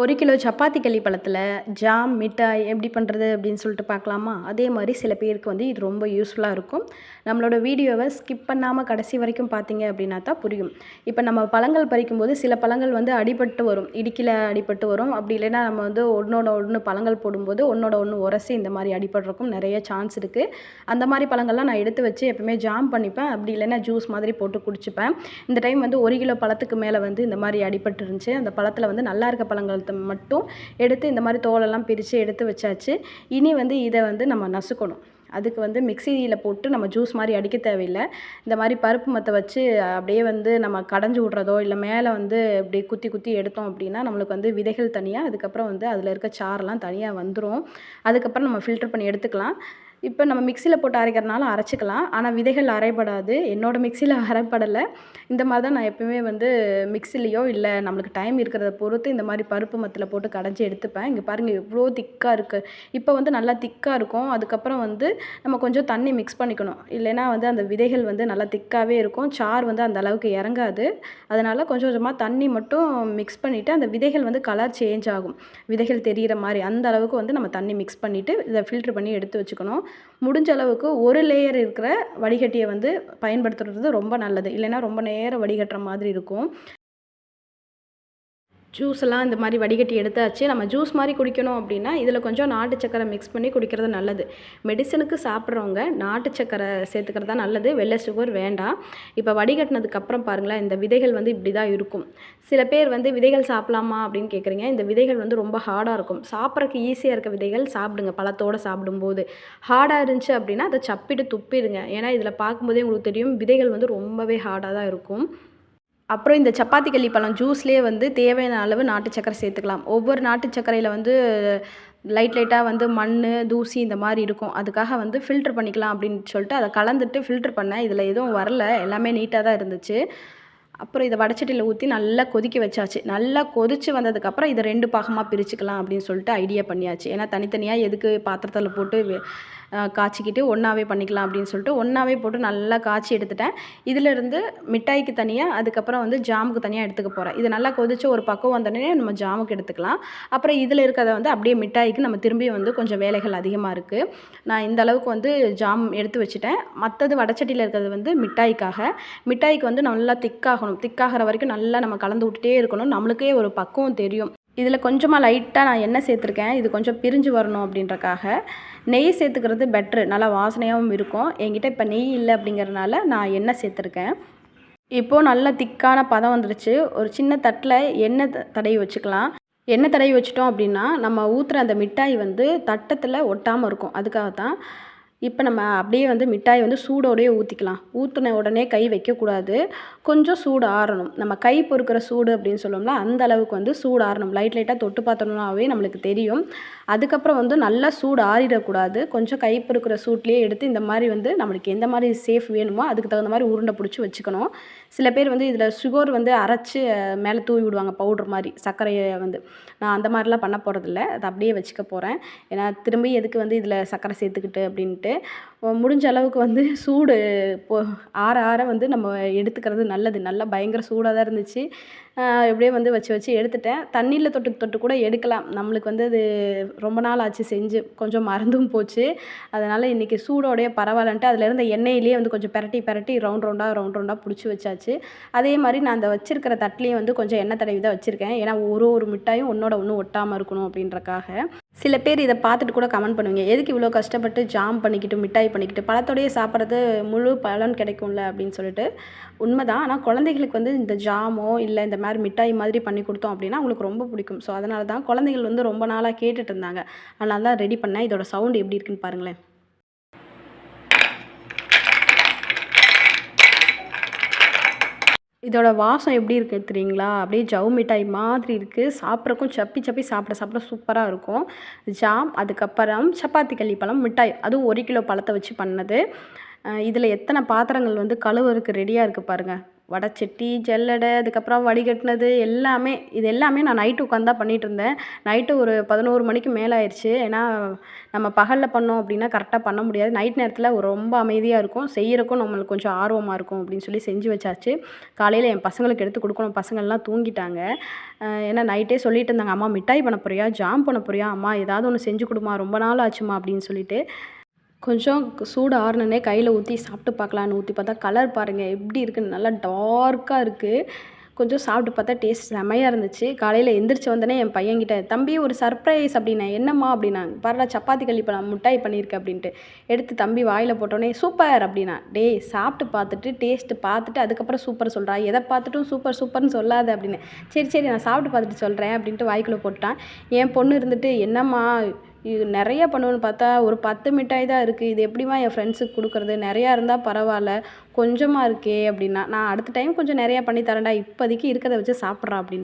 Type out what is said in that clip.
ஒரு கிலோ சப்பாத்தி களி பழத்தில் ஜாம் மிட்டாய் எப்படி பண்ணுறது அப்படின்னு சொல்லிட்டு பார்க்கலாமா? அதே மாதிரி சில பேருக்கு வந்து இது ரொம்ப யூஸ்ஃபுல்லாக இருக்கும். நம்மளோட வீடியோவை ஸ்கிப் பண்ணாமல் கடைசி வரைக்கும் பார்த்தீங்க அப்படின்னா தான் புரியும். இப்போ நம்ம பழங்கள் பறிக்கும்போது சில பழங்கள் வந்து அடிபட்டு வரும். இடுக்கில் அடிபட்டு வரும். அப்படி இல்லைன்னா நம்ம வந்து ஒன்றோட ஒன்று பழங்கள் போடும்போது ஒன்றோட ஒன்று உரசி இந்த மாதிரி அடிபடுறக்கும் நிறைய சான்ஸ் இருக்குது அந்த மாதிரி பழங்கள்லாம் நான் எடுத்து வச்சு எப்பவுமே ஜாம் பண்ணிப்பேன். அப்படி இல்லைன்னா ஜூஸ் மாதிரி போட்டு குடிச்சுப்பேன். இந்த டைம் வந்து ஒரு கிலோ பழத்துக்கு மேலே வந்து இந்த மாதிரி அடிபட்டு இருந்துச்சு. அந்த பழத்தில் வந்து நல்லா இருக்க பழங்கள் மட்டும் எடுத்து இந்த மாதிரி தோலெல்லாம் பிரித்து எடுத்து வச்சாச்சு. இனி வந்து இதை வந்து நம்ம நசுக்கணும். அதுக்கு வந்து மிக்சியில் போட்டு நம்ம ஜூஸ் மாதிரி அடிக்க தேவையில்லை. இந்த மாதிரி பருப்பு மற்ற வச்சு அப்படியே வந்து நம்ம கடைஞ்சி விட்றதோ இல்லை மேலே வந்து அப்படியே குத்தி குத்தி எடுத்தோம் அப்படின்னா நம்மளுக்கு வந்து விதைகள் தனியாக அதுக்கப்புறம் வந்து அதில் இருக்க சாரெல்லாம் தனியாக வந்துடும் அதுக்கப்புறம் நம்ம ஃபில்டர் பண்ணி எடுத்துக்கலாம். இப்போ நம்ம மிக்சியில் போட்டு அரைக்கிறனாலும் அரைச்சிக்கலாம். ஆனால் விதைகள் அரைப்படாது என்னோடய மிக்சியில் அரைப்படலை. இந்த மாதிரி தான் நான் எப்பவுமே வந்து மிக்சிலேயோ இல்லை நம்மளுக்கு டைம் இருக்கிறத பொறுத்து இந்த மாதிரி பருப்பு மத்தில் போட்டு கடைஞ்சி எடுத்துப்பேன். இங்கே பாருங்கள் எவ்வளோ திக்காக இருக்குது இப்போ வந்து நல்லா திக்காக இருக்கும். அதுக்கப்புறம் வந்து நம்ம கொஞ்சம் தண்ணி மிக்ஸ் பண்ணிக்கணும். இல்லைன்னா வந்து அந்த விதைகள் வந்து நல்லா திக்காகவே இருக்கும். சார் வந்து அந்த அளவுக்கு இறங்காது. அதனால் கொஞ்சம் கொஞ்சமாக தண்ணி மட்டும் மிக்ஸ் பண்ணிவிட்டு அந்த விதைகள் வந்து கலர் சேஞ்ச் ஆகும். விதைகள் தெரிகிற மாதிரி அந்த அளவுக்கு வந்து நம்ம தண்ணி மிக்ஸ் பண்ணிவிட்டு இதை ஃபில்ட்ரு பண்ணி எடுத்து வச்சுக்கணும். முடிஞ்ச அளவுக்கு ஒரு லேயர் இருக்கிற வடிகட்டியை வந்து பயன்படுத்துறது ரொம்ப நல்லது. இல்லைன்னா ரொம்ப நேரம் வடிகட்டுற மாதிரி இருக்கும். ஜூஸ் எல்லாம் இந்த மாதிரி வடிகட்டி எடுத்தாச்சு. நம்ம ஜூஸ் மாதிரி குடிக்கணும் அப்படின்னா இதில் கொஞ்சம் நாட்டு சக்கரை மிக்ஸ் பண்ணி குடிக்கிறது நல்லது. மெடிசனுக்கு சாப்பிட்றவங்க நாட்டு சக்கரை சேர்த்துக்கிறது தான் நல்லது. வெள்ளை சுகர் வேண்டாம். இப்போ வடிகட்டினதுக்கப்புறம் பாருங்களேன் இந்த விதைகள் வந்து இப்படி தான் இருக்கும். சில பேர் வந்து விதைகள் சாப்பிட்லாமா அப்படின்னு கேட்குறீங்க இந்த விதைகள் வந்து ரொம்ப ஹார்டாக இருக்கும். சாப்பிட்றதுக்கு ஈஸியாக இருக்க விதைகள் சாப்பிடுங்க. பழத்தோடு சாப்பிடும்போது. ஹார்டாக இருந்துச்சு அப்படின்னா அதை சப்பிட்டு துப்பிடுங்க. ஏன்னா இதில் பார்க்கும்போதே உங்களுக்கு தெரியும் விதைகள் வந்து ரொம்பவே ஹார்டாக தான் இருக்கும். அப்புறம் இந்த சப்பாத்தி கள்ளி பழம் ஜூஸ்லேயே வந்து தேவையான அளவு நாட்டு சக்கரை சேர்த்துக்கலாம். ஒவ்வொரு நாட்டு சர்க்கரையில் வந்து லைட் லைட்டாக வந்து மண் தூசி இந்த மாதிரி இருக்கும். அதுக்காக வந்து ஃபில்ட்ரு பண்ணிக்கலாம் அப்படின்னு சொல்லிட்டு அதை கலந்துட்டு ஃபில்ட்ரு பண்ணேன் இதில் எதுவும் வரல. எல்லாமே நீட்டாக தான் இருந்துச்சு. அப்புறம் இதை வடச்சட்டியில் ஊற்றி நல்லா கொதிக்க வச்சாச்சு. நல்லா கொதித்து வந்ததுக்கப்புறம் இதை ரெண்டு பாகமாக பிரிச்சுக்கலாம் அப்படின்னு சொல்லிட்டு ஐடியா பண்ணியாச்சு. ஏன்னா தனித்தனியாக எதுக்கு பாத்திரத்தில் போட்டு காய்ச்சிக்கிட்டு ஒன்றாவே பண்ணிக்கலாம் அப்படின்னு சொல்லிட்டு ஒன்றாவே போட்டு நல்லா காய்ச்சி எடுத்துட்டேன். இதிலிருந்து மிட்டாய்க்கு தனியாக அதுக்கப்புறம் வந்து ஜாமுக்கு தனியாக எடுத்துக்க போகிறேன் இது நல்லா கொதித்து ஒரு பக்கம் வந்தோடனே நம்ம ஜாமுக்கு எடுத்துக்கலாம். அப்புறம் இதில் இருக்கிறத வந்து அப்படியே மிட்டாய்க்கு நம்ம திரும்பி வந்து கொஞ்சம் வேலைகள் அதிகமாக இருக்குது நான் இந்த அளவுக்கு வந்து ஜாம் எடுத்து வச்சுட்டேன். மற்றது வடச்சட்டியில் இருக்கிறது வந்து மிட்டாய்க்காக. மிட்டாய்க்கு வந்து நல்லா திக்காகும் திக்காகணும் திக்காகிற வரைக்கும் நல்லா நம்ம கலந்து விட்டுட்டே இருக்கணும். நம்மளுக்கே ஒரு பக்குவம் தெரியும். இதில் கொஞ்சமாக லைட்டாக நான் எண்ணெய் சேர்த்துருக்கேன். இது கொஞ்சம் பிரிஞ்சு வரணும் அப்படின்றக்காக. நெய் சேர்த்துக்கிறது பெட்ரு நல்லா வாசனையாகவும் இருக்கும். என்கிட்ட இப்போ நெய் இல்லை அப்படிங்கிறதுனால நான் எண்ணெய் சேர்த்துருக்கேன். இப்போது நல்ல திக்கான பதம் வந்துடுச்சு ஒரு சின்ன தட்டில் எண்ணெய் தடவி வச்சுக்கலாம். எண்ணெய் தடவி வச்சிட்டோம் அப்படின்னா நம்ம ஊற்றுற அந்த மிட்டாய் வந்து தட்டத்தில் ஒட்டாமல் இருக்கும். அதுக்காக தான் இப்போ நம்ம அப்படியே வந்து மிட்டாய் வந்து சூடோடையே ஊற்றிக்கலாம் ஊற்றின உடனே கை வைக்கக்கூடாது. கொஞ்சம் சூடு ஆறணும். நம்ம கை பொறுக்கிற சூடு அப்படின்னு சொல்லணும்னா அந்த அளவுக்கு வந்து சூடு ஆறணும். லைட் லைட்டாக தொட்டு பார்த்தோம்னாவே நம்மளுக்கு தெரியும். அதுக்கப்புறம் வந்து நல்லா சூடு ஆறிடக்கூடாது. கொஞ்சம் கை சூட்லேயே எடுத்து இந்த மாதிரி வந்து நம்மளுக்கு எந்த மாதிரி சேஃப் வேணுமோ அதுக்கு தகுந்த மாதிரி உருண்டை பிடிச்சி வச்சுக்கணும். சில பேர் வந்து இதில் சுகர் வந்து அரைச்சி மேலே தூவி விடுவாங்க பவுட்ரு மாதிரி சர்க்கரையை வந்து. நான் அந்த மாதிரிலாம் பண்ண போகிறதில்ல அதை அப்படியே வச்சுக்க போகிறேன் ஏன்னா திரும்பி எதுக்கு வந்து இதில் சர்க்கரை சேர்த்துக்கிட்டு அப்படின்ட்டு. முடிஞ்ச அளவுக்கு வந்து சூடு இப்போ ஆற ஆற வந்து நம்ம எடுத்துக்கிறது நல்லது. நல்லா பயங்கர சூடாக தான் இருந்துச்சு. அப்படியே வந்து வச்சு வச்சு எடுத்துட்டேன். தண்ணியில் தொட்டு தொட்டு கூட எடுக்கலாம். நம்மளுக்கு வந்து அது ரொம்ப நாள் ஆச்சு செஞ்சு. கொஞ்சம் மறந்தும் போச்சு. அதனால் இன்றைக்கி சூடோடைய பரவாயில்லன்ட்டு அதில் இருந்த எண்ணெயிலேயே வந்து கொஞ்சம் பெரட்டி பெரட்டி ரவுண்ட் ரவுண்டாக ரவுண்ட் ரவுண்டாக பிடிச்சி வச்சாச்சு. அதே மாதிரி நான் அந்த வச்சிருக்கிற தட்டிலையும் வந்து கொஞ்சம் எண்ணெய் தடவி தான் வச்சுருக்கேன். ஏன்னா ஒரு ஒரு மிட்டாயும் ஒன்றோட ஒன்று ஒட்டாமல் இருக்கணும் அப்படின்றக்காக. சில பேர் இதை பார்த்துட்டு கூட கமெண்ட் பண்ணுவீங்க. எதுக்கு இவ்வளோ கஷ்டப்பட்டு ஜாம் பண்ணிக்கிட்டு மிட்டாய் பண்ணிக்கிட்டு பழத்தோடையே சாப்பிட்றது முழு பலன் கிடைக்கும்ல அப்படின்னு சொல்லிட்டு. உண்மைதான். ஆனால் குழந்தைகளுக்கு வந்து இந்த ஜாமோ இல்லை இந்த மாதிரி மிட்டாய் மாதிரி பண்ணி கொடுத்தோம் அப்படின்னா அவங்களுக்கு ரொம்ப பிடிக்கும். ஸோ அதனால தான் குழந்தைகள் வந்து ரொம்ப நாளாக கேட்டுட்டு இருந்தாங்க. அதனால தான் ரெடி பண்ணேன். இதோட சவுண்ட் எப்படி இருக்குன்னு பாருங்களேன். இதோட வாசம் எப்படி இருக்குது தெரியுங்களா? அப்படியே ஜவு மிட்டாய் மாதிரி இருக்குது சாப்பிட்றக்கும் சப்பி சப்பி சாப்பிட சாப்பிட சூப்பராக இருக்கும். ஜாம் அதுக்கப்புறம் சப்பாத்தி கள்ளி பழம் மிட்டாய். அதுவும் ஒரு கிலோ பழத்தை வச்சு பண்ணது. இதில் எத்தனை பாத்திரங்கள் வந்து கழுவுறதுக்கு ரெடியாக இருக்குது பாருங்கள் வடைச்சட்டி ஜல்லடை அதுக்கப்புறம் வடிகட்டினது எல்லாமே இது எல்லாமே நான் நைட்டு உட்காந்து தான் பண்ணிகிட்டு இருந்தேன் நைட்டு ஒரு பதினோரு மணிக்கு மேலே ஆயிடுச்சு ஏன்னா நம்ம பகலில் பண்ணோம் அப்படின்னா கரெக்டாக பண்ண முடியாது. நைட் நேரத்தில் ரொம்ப அமைதியாக இருக்கும். செய்கிறக்கும் நம்மளுக்கு கொஞ்சம் ஆர்வமாக இருக்கும் அப்படின்னு சொல்லி செஞ்சு வச்சாச்சு. காலையில் என் பசங்களுக்கு எடுத்து கொடுக்கணும். பசங்கள்லாம் தூங்கிட்டாங்க. ஏன்னா நைட்டே சொல்லிட்டு இருந்தாங்க. அம்மா மிட்டாய் பண்ண போறியா? ஜாம் பண்ண போறியா? அம்மா ஏதாவது ஒன்று செஞ்சு கொடுமா. ரொம்ப நாள் ஆச்சுமா? அப்படின்னு சொல்லிட்டு. கொஞ்சம் சூடு ஆறுனே கையில் ஊற்றி சாப்பிட்டு பார்க்கலான்னு ஊற்றி பார்த்தா கலர் பாருங்கள் எப்படி இருக்குன்னு நல்லா டார்க்காக இருக்குது கொஞ்சம் சாப்பிட்டு பார்த்தா டேஸ்ட் செமையாக இருந்துச்சு. காலையில் எந்திரிச்சு வந்தோடனே என் பையன்கிட்ட தம்பி ஒரு சர்ப்ரைஸ் அப்படின்னா என்னம்மா? அப்படின்னாங்க. பாருடா சப்பாத்தி களி இப்போ நான் முட்டாய் பண்ணியிருக்கேன் அப்படின்ட்டு. எடுத்து தம்பி வாயில் போட்டோடனே சூப்பர் அப்படின்னா டேய் சாப்பிட்டு பார்த்துட்டு டேஸ்ட்டு பார்த்துட்டு அதுக்கப்புறம் சூப்பர் சொல்கிறா எதை பார்த்துட்டும் சூப்பர் சூப்பர்னு சொல்லாத அப்படின்னு. சரி சரி நான் சாப்பிட்டு பார்த்துட்டு சொல்கிறேன் அப்படின்ட்டு வாய்க்குள்ளே போட்டான் என் பொண்ணு இருந்துட்டு என்னம்மா இது நிறைய பண்ணுவேன்னு பார்த்தா ஒரு பத்து மிட்டாய் தான் இருக்குது இது எப்படிம்மா என் ஃப்ரெண்ட்ஸுக்கு கொடுக்குறது? நிறையா இருந்தால் பரவாயில்ல கொஞ்சமாக இருக்கே அப்படின்னா நான் அடுத்த டைம் கொஞ்சம் நிறையா பண்ணி தரேன்டா இப்போதைக்கு இருக்கிறத வச்சு சாப்பிட்றா அப்படின்னு.